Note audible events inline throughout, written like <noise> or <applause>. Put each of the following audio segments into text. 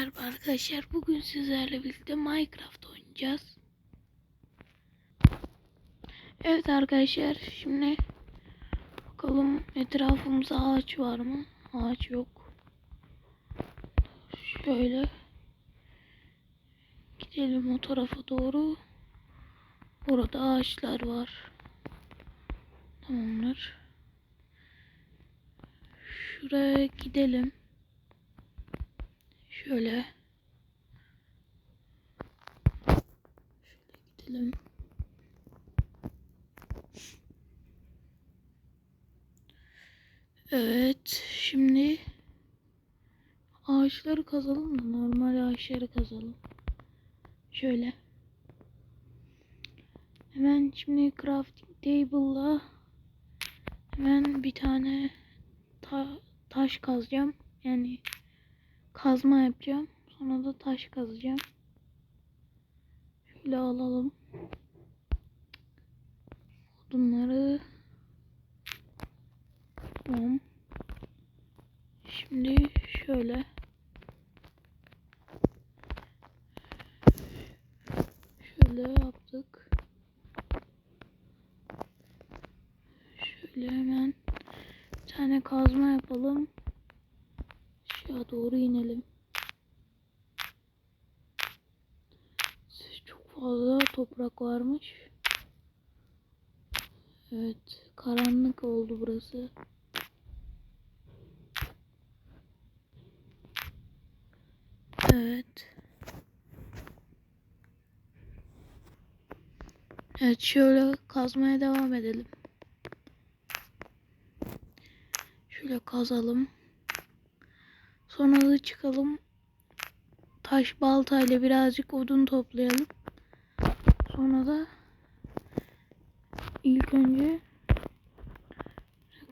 merhaba arkadaşlar. Bugün sizlerle birlikte Minecraft oynayacağız. Evet arkadaşlar şimdi bakalım etrafımızda ağaç var mı? Ağaç yok. Şöyle gidelim o tarafa doğru. Burada ağaçlar var. Tamamdır. Şuraya gidelim. Şöyle. Şöyle gidelim. Evet. Şimdi ağaçları kazalım mı? Normal ağaçları kazalım. Şöyle. Hemen şimdi crafting table'la hemen bir tane ta- taş kazacağım. Yani kazma yapacağım. Sonra da taş kazacağım. Şöyle alalım. Odunları. Tamam. Şimdi şöyle. Şöyle yaptık. Şöyle hemen bir tane kazma yapalım. Doğru inelim. Çok fazla toprak varmış. Evet, karanlık oldu burası. Evet. Evet, şöyle kazmaya devam edelim. Şöyle kazalım. Sonra da çıkalım. Taş baltayla birazcık odun toplayalım. Sonra da ilk önce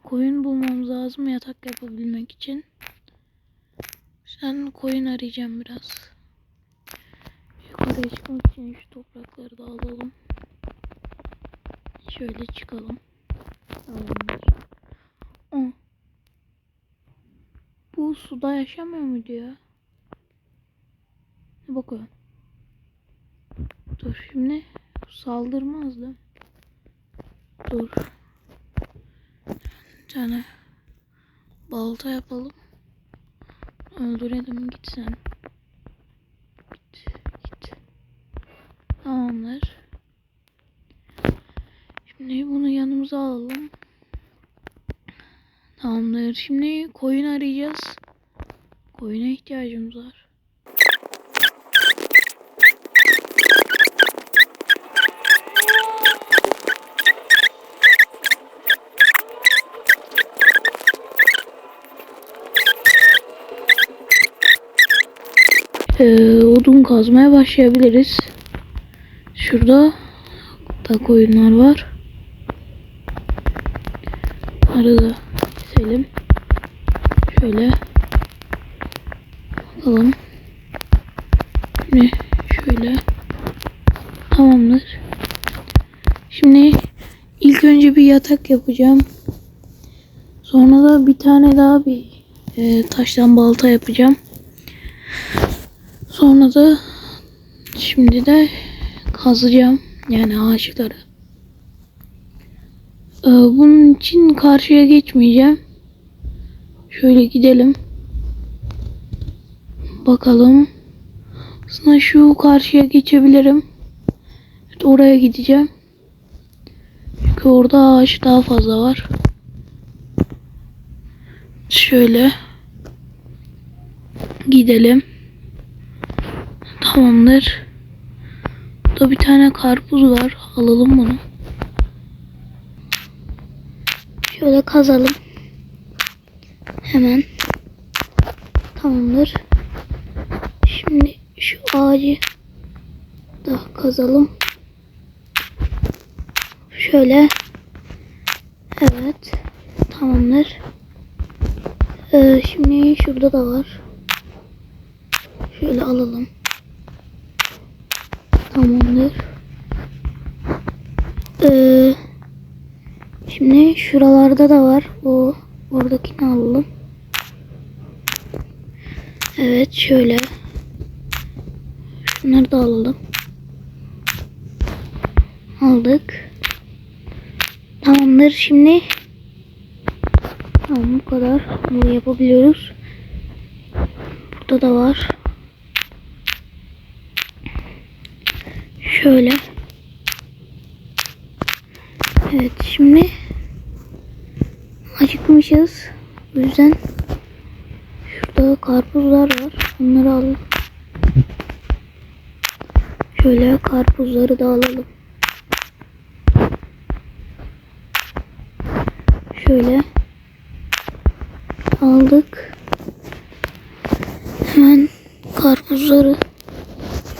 koyun bulmamız lazım yatak yapabilmek için. Sen koyun arayacağım biraz. Yukarıya çıkmak için şu toprakları da alalım. Şöyle çıkalım. Tamamdır. Aa. Bu suda yaşamıyor muydu ya? Ne bakıyor? Dur şimdi saldırmaz da. Dur. Bir tane balta yapalım. Öldürelim git sen. Git git. Tamamdır. Şimdi bunu yanımıza alalım. Şimdi koyun arayacağız. Koyuna ihtiyacımız var. Ee, odun kazmaya başlayabiliriz. Şurada da koyunlar var. Bunları da keselim. Şöyle. Bakalım. Şimdi şöyle. Tamamdır. Şimdi ilk önce bir yatak yapacağım. Sonra da bir tane daha bir e, taştan balta yapacağım. Sonra da şimdi de kazacağım. Yani ağaçları. Ee, bunun için karşıya geçmeyeceğim. Şöyle gidelim. Bakalım. Aslında şu karşıya geçebilirim. Evet, oraya gideceğim. Çünkü orada ağaç daha fazla var. Şöyle. Gidelim. Tamamdır. Burada bir tane karpuz var. Alalım bunu. Şöyle kazalım. Hemen. Tamamdır. Şimdi şu ağacı da kazalım. Şöyle. Evet. Tamamdır. Ee, şimdi şurada da var. Şöyle alalım. Tamamdır. Ee, şimdi şuralarda da var. O oradakini alalım. Evet şöyle. Bunları da alalım. Aldık. Tamamdır. Şimdi tamam bu kadar. Bunu yapabiliyoruz. Burada da var. Şöyle. Evet şimdi acıkmışız. O yüzden karpuzlar var. Onları alalım. Şöyle karpuzları da alalım. Şöyle aldık. Hemen karpuzları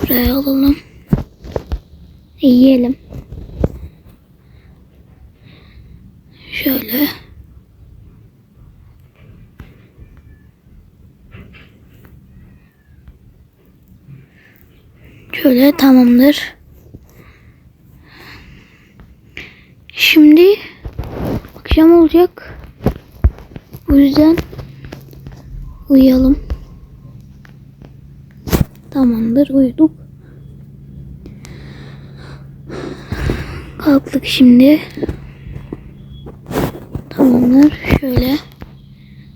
buraya alalım. Yiyelim. Şöyle. Şöyle tamamdır. Şimdi akşam olacak. O yüzden uyuyalım. Tamamdır uyuduk. Kalktık şimdi. Tamamdır. Şöyle.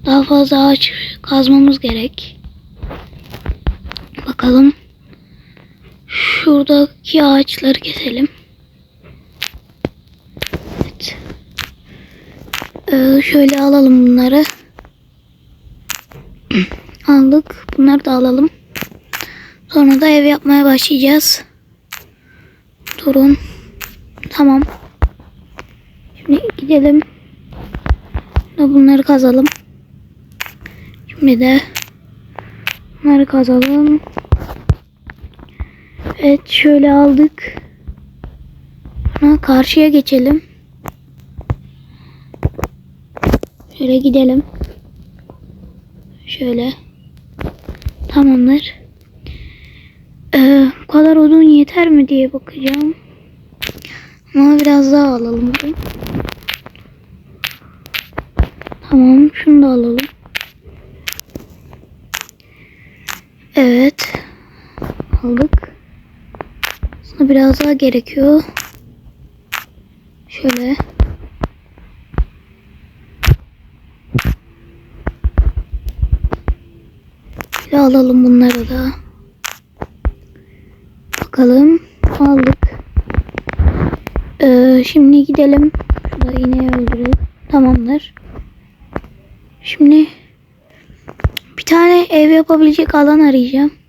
Daha fazla ağaç kazmamız gerek. Bakalım. Şuradaki ağaçları keselim. Evet. Ee, şöyle alalım bunları. <clears throat> Aldık. Bunları da alalım. Sonra da ev yapmaya başlayacağız. Durun. Tamam. Şimdi gidelim. Bunları kazalım. Şimdi de bunları kazalım. Evet şöyle aldık. Sonra karşıya geçelim. Şöyle gidelim. Şöyle. Tamamdır. Ee, bu kadar odun yeter mi diye bakacağım. Ama biraz daha alalım. Tamam şunu da alalım. Evet. Aldık. Biraz daha gerekiyor. Şöyle. Şöyle alalım bunları da. Bakalım. Aldık. Ee, şimdi gidelim. Şurada ineği öldürelim. Tamamdır. Şimdi bir tane ev yapabilecek alan arayacağım.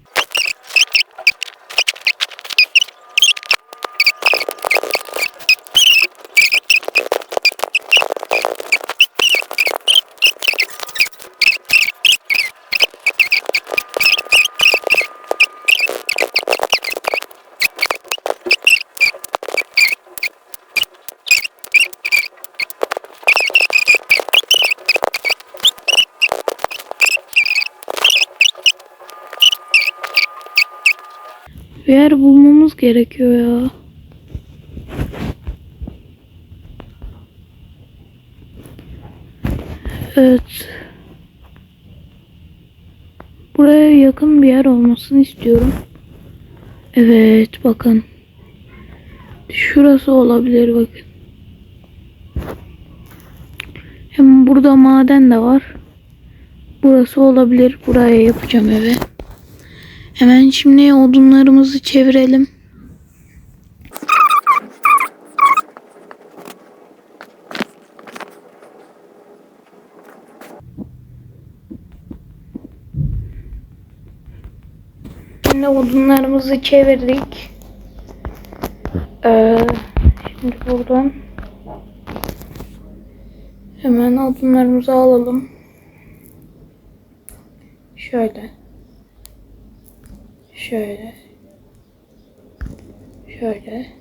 Bir yer bulmamız gerekiyor ya. Evet. Buraya yakın bir yer olmasını istiyorum. Evet bakın. Şurası olabilir bakın. Hem burada maden de var. Burası olabilir. Buraya yapacağım evi. Hemen şimdi odunlarımızı çevirelim. Şimdi odunlarımızı çevirdik. Ee, şimdi buradan hemen odunlarımızı alalım. Şöyle. Şöyle. Şöyle.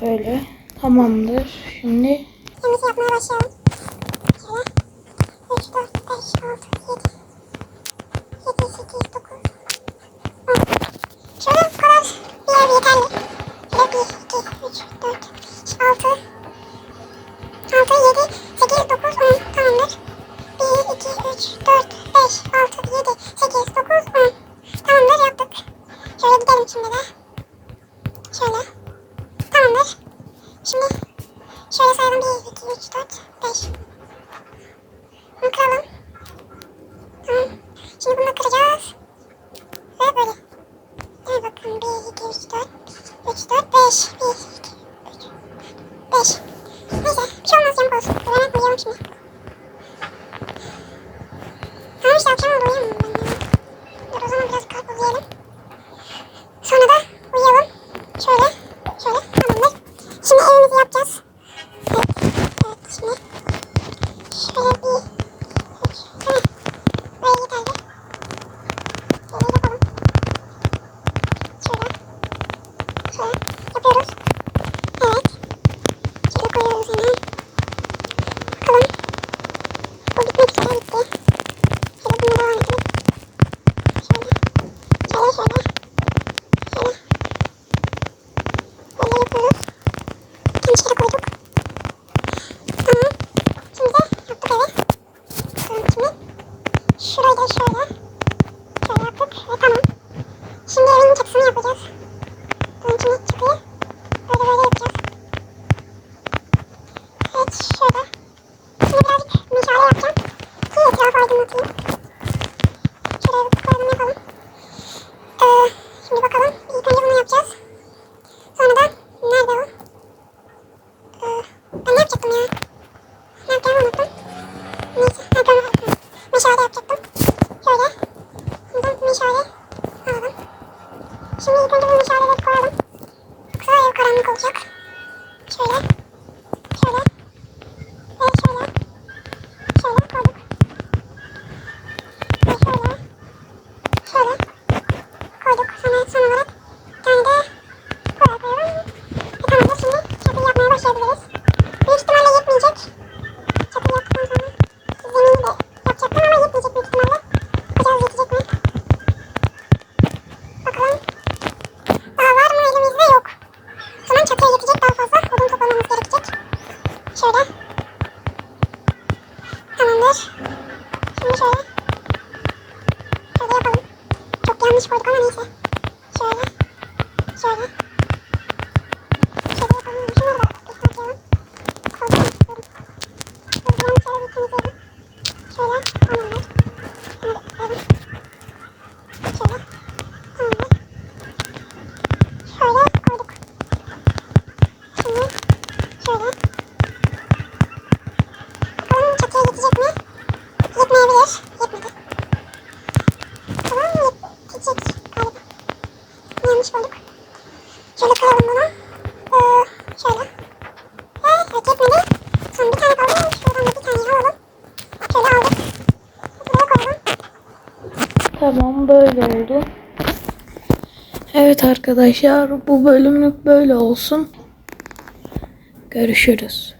Böyle. Tamamdır. Şimdi Temizlik yapmaya başlayalım. Şöyle. 3, 4, 5, 6, 7. 7, Şöyle. Tamamdır. Şimdi şöyle sayalım. 1, 2, 3, 4, Şimdi ilk önce bunu şöyle bir koyalım. Yoksa ev karanlık olacak. Şöyle. Yanlış bulduk. Şöyle kıralım bunu. Ee, şöyle. Evet, evet yetmedi. Son bir tane kaldı. Şuradan da bir tane alalım. Şöyle aldık. Buraya koyalım. Tamam böyle oldu. Evet arkadaşlar bu bölümlük böyle olsun. Görüşürüz.